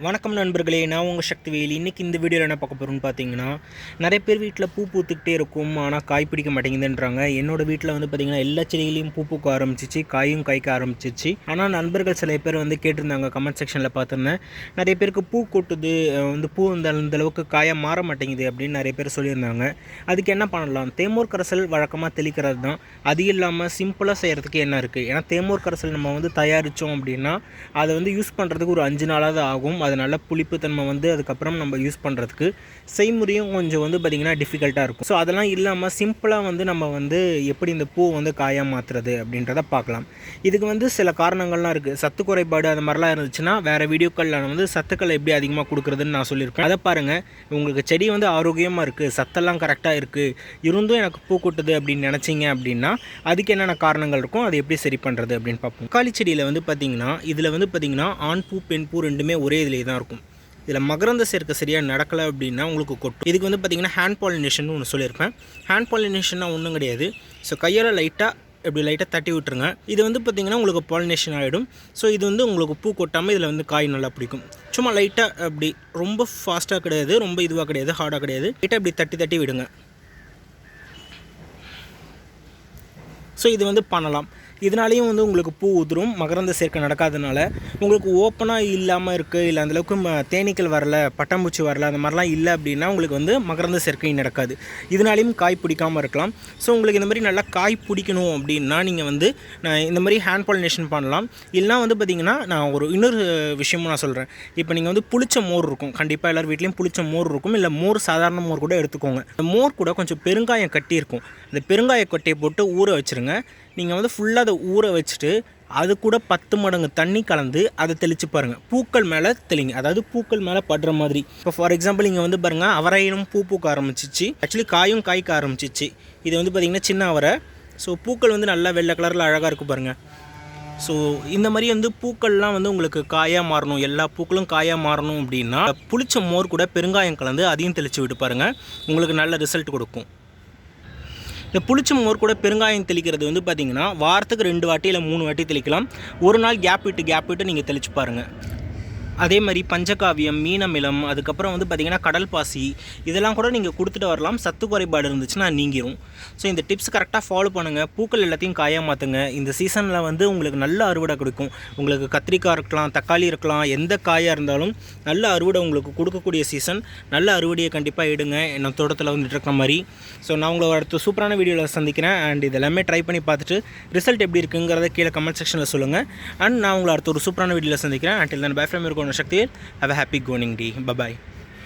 வணக்கம் நண்பர்களே நான் உங்கள் சக்திவேல். இன்றைக்கி இந்த வீடியோவில் என்ன பார்க்க போகிறோம்னு பார்த்தீங்கன்னா நிறைய பேர் வீட்டில் பூ பூத்துக்கிட்டே இருக்கும் ஆனால் காய் பிடிக்க மாட்டேங்குதுன்றாங்க. என்னோடய வீட்டில் வந்து பார்த்திங்கன்னா எல்லா செடிகளையும் பூ பூக்க ஆரம்பிச்சிச்சு காயும் காய்க்க ஆரம்பிச்சிச்சு. ஆனால் நண்பர்கள் சில பேர் வந்து கேட்டிருந்தாங்க கமெண்ட் செக்ஷனில் பார்த்துருந்தேன். நிறைய பேருக்கு பூ கொட்டுது வந்து பூ இந்த அந்த அளவுக்கு காயாக மாற மாட்டேங்குது அப்படின்னு நிறைய பேர் சொல்லியிருந்தாங்க. அதுக்கு என்ன பண்ணலாம்? தேமூர் கரைசல் வழக்கமாக தெளிக்கிறது தான். அது இல்லாமல் சிம்பிளாக செய்கிறதுக்கு என்ன இருக்குது ஏன்னா தேமூர் கரைசல் நம்ம வந்து தயாரித்தோம் அப்படின்னா அதை வந்து யூஸ் பண்ணுறதுக்கு ஒரு அஞ்சு நாளாவது ஆகும். அது நல்ல புளிப்புத்தன்மை வந்து அதுக்கப்புறம் நம்ம யூஸ் பண்ணுறதுக்கு செய்முறையும் கொஞ்சம் வந்து பார்த்திங்கன்னா டிஃபிகல்ட்டாக இருக்கும். ஸோ அதெல்லாம் இல்லாமல் சிம்பிளாக வந்து நம்ம வந்து எப்படி இந்த பூ வந்து காயாக மாற்றுறது அப்படின்றத பார்க்கலாம். இதுக்கு வந்து சில காரணங்கள்லாம் இருக்குது சத்து குறைபாடு அந்த மாதிரிலாம் இருந்துச்சுன்னா வேறு வீடியோக்களில் வந்து சத்துக்களை எப்படி அதிகமாக கொடுக்குறதுன்னு நான் சொல்லியிருக்கேன். அதை பாருங்கள் உங்களுக்கு செடி வந்து ஆரோக்கியமாக இருக்குது சத்தெல்லாம் கரெக்டாக இருக்குது இருந்தும் எனக்கு பூ கொட்டுது அப்படின்னு நினச்சிங்க அப்படின்னா அதுக்கு என்னென்ன காரணங்கள் இருக்கும் அதை எப்படி சரி பண்ணுறது அப்படின்னு பார்ப்போம். தக்காளி செடியில் வந்து பார்த்திங்கன்னா இதில் வந்து பார்த்திங்கன்னா ஆண் பூ பெண் பூ ரெண்டுமே ஒரே இதிலே தான் இருக்கும். இதில் மகரந்த சேர்க்கை சரியாக நடக்கலை அப்படின்னா உங்களுக்கு கொட்டும். இதுக்கு வந்து பார்த்திங்கன்னா ஹேண்ட் பாலினேஷன் ஒன்று சொல்லியிருப்பேன். ஹேண்ட் பாலினேஷன்னா ஒன்றும் கிடையாது. ஸோ கையால் லைட்டாக இப்படி லைட்டாக தட்டி விட்டுருங்க. இது வந்து பார்த்திங்கன்னா உங்களுக்கு பாலினேஷன் ஆகிடும் ஸோ இது வந்து உங்களுக்கு பூ கொட்டாமல் இதில் வந்து காய் நல்லா பிடிக்கும். சும்மா லைட்டாக அப்படி ரொம்ப ஃபாஸ்ட்டாக கிடையாது ரொம்ப இதுவாக கிடையாது ஹார்டாக கிடையாது. லைட்டாக இப்படி தட்டி தட்டி விடுங்க. ஸோ இது வந்து பண்ணலாம். இதனாலேயும் வந்து உங்களுக்கு பூ உதிரும். மகரந்த சேர்க்கை நடக்காதனால உங்களுக்கு ஓப்பனாக இல்லாமல் இருக்குது இல்லை அந்தளவுக்கு தேனீக்கள் வரல பட்டாம்பூச்சி வரல அந்த மாதிரிலாம் இல்லை அப்படின்னா உங்களுக்கு வந்து மகரந்த சேர்க்கை நடக்காது. இதனாலையும் காய் பிடிக்காமல் இருக்கலாம். ஸோ உங்களுக்கு இந்த மாதிரி நல்லா காய் பிடிக்கணும் அப்படின்னா நீங்கள் வந்து நான் இந்த மாதிரி ஹேண்ட் பாலினேஷன் பண்ணலாம். இல்லைனா வந்து பார்த்திங்கன்னா நான் ஒரு இன்னொரு விஷயமும் நான் சொல்கிறேன் இப்போ நீங்கள் வந்து புளிச்ச மோர் இருக்கும். கண்டிப்பாக எல்லார் வீட்லேயும் புளிச்ச மோர் இருக்கும். இல்லை மோர் சாதாரண மோர் கூட எடுத்துக்கோங்க. இந்த மோர் கூட கொஞ்சம் பெருங்காயம் கட்டி இருக்கும். இந்த பெருங்காய கொட்டையை போட்டு ஊற வச்சுருங்க. நீங்கள் வந்து ஃபுல்லாக அதை ஊற வச்சுட்டு அது கூட பத்து மடங்கு தண்ணி கலந்து அதை தெளித்து பாருங்கள் பூக்கள் மேலே தெளிங்க. அதாவது பூக்கள் மேலே படுற மாதிரி. இப்போ ஃபார் எக்ஸாம்பிள் இங்கே வந்து பாருங்கள் அவரையினும் பூ பூக்க ஆரம்பிச்சிச்சு. ஆக்சுவலி காயும் காய்க்க ஆரம்பிச்சிச்சு. இது வந்து பார்த்திங்கன்னா சின்ன அவரை. ஸோ பூக்கள் வந்து நல்லா வெள்ளை கலரில் அழகாக இருக்கும் பாருங்கள் ஸோ இந்த மாதிரி வந்து பூக்கள்லாம் வந்து உங்களுக்கு காயாக மாறணும். எல்லா பூக்களும் காயாக மாறணும் அப்படின்னா புளிச்ச மோர் கூட பெருங்காயம் கலந்து அதையும் தெளித்து விட்டு பாருங்கள் உங்களுக்கு நல்ல ரிசல்ட் கொடுக்கும். இந்த புளிச்ச மோர் கூட பெருங்காயம் தெளிக்கிறது வந்து பார்த்தீங்கன்னா வாரத்துக்கு ரெண்டு வாட்டி இல்லை மூணு வாட்டி தெளிக்கலாம். ஒரு நாள் கேப் விட்டு கேப் விட்டு நீங்கள் தெளிச்சு பாருங்கள் அதே மாதிரி பஞ்சகாவியம் மீனமிலம் அதுக்கப்புறம் வந்து பார்த்திங்கன்னா கடல் பாசி இதெல்லாம் கூட நீங்கள் கொடுத்துட்டு வரலாம். சத்து குறைபாடு இருந்துச்சுன்னா நீங்கிரும். ஸோ இந்த டிப்ஸ் கரெக்டாக ஃபாலோ பண்ணுங்கள் பூக்கள் எல்லாத்தையும் காயாக மாற்றுங்க இந்த சீசனில் வந்து உங்களுக்கு நல்ல அறுவடை கொடுக்கும். உங்களுக்கு கத்திரிக்காய் இருக்கலாம் தக்காளி இருக்கலாம் எந்த காயாக இருந்தாலும் நல்ல அறுவடை உங்களுக்கு கொடுக்கக்கூடிய சீசன் நல்ல அறுவடையை கண்டிப்பாக எடுங்க. என்ன தோட்டத்தில் வந்துட்டு இருக்கிற மாதிரி. ஸோ நான் உங்களை அடுத்த சூப்பரான வீடியோவில் சந்திக்கிறேன். அண்ட் இதெல்லாமே ட்ரை பண்ணி பார்த்துட்டு ரிசல்ட் எப்படி இருக்குங்கிறத கீழே கமெண்ட் செக்ஷனில் சொல்லுங்கள் அண்ட் நான் உங்களை அடுத்த ஒரு சூப்பரான வீடியோவில் சந்திக்கிறேன். அண்ட் நான் bye from Have a happy Goning day. Bye-bye.